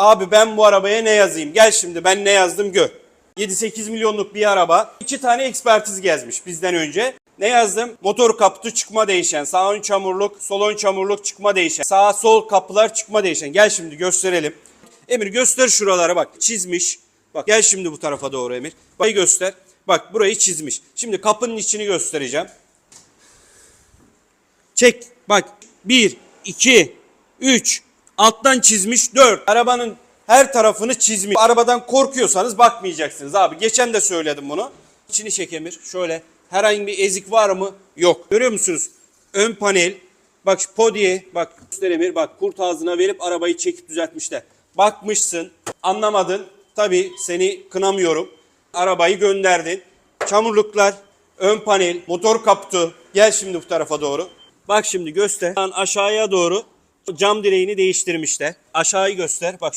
Abi ben bu arabaya ne yazayım? Gel şimdi ben ne yazdım gör. 7-8 milyonluk bir araba. İki tane ekspertiz gezmiş bizden önce. Ne yazdım? Motor kaputu çıkma değişen. Sağ ön çamurluk, sol ön çamurluk çıkma değişen. Sağ sol kapılar çıkma değişen. Gel şimdi gösterelim. Emir göster şuralara bak. Çizmiş. Bak gel şimdi bu tarafa doğru Emir. Burayı göster. Bak burayı çizmiş. Şimdi kapının içini göstereceğim. Çek. Bak. 1, 2, 3. Alttan çizmiş 4. Arabanın her tarafını çizmiş. Arabadan korkuyorsanız bakmayacaksınız abi. Geçen de söyledim bunu. İçini çek Emir. Şöyle herhangi bir ezik var mı? Yok. Görüyor musunuz? Ön panel. Bak şu podye. Bak göster Emir. Bak kurt ağzına verip arabayı çekip düzeltmişler. Bakmışsın. Anlamadın. Tabii seni kınamıyorum. Arabayı gönderdin. Çamurluklar. Ön panel. Motor kaputu. Gel şimdi bu tarafa doğru. Bak şimdi göster. Aşağıya doğru cam direğini değiştirmişler. Aşağıyı göster. Bak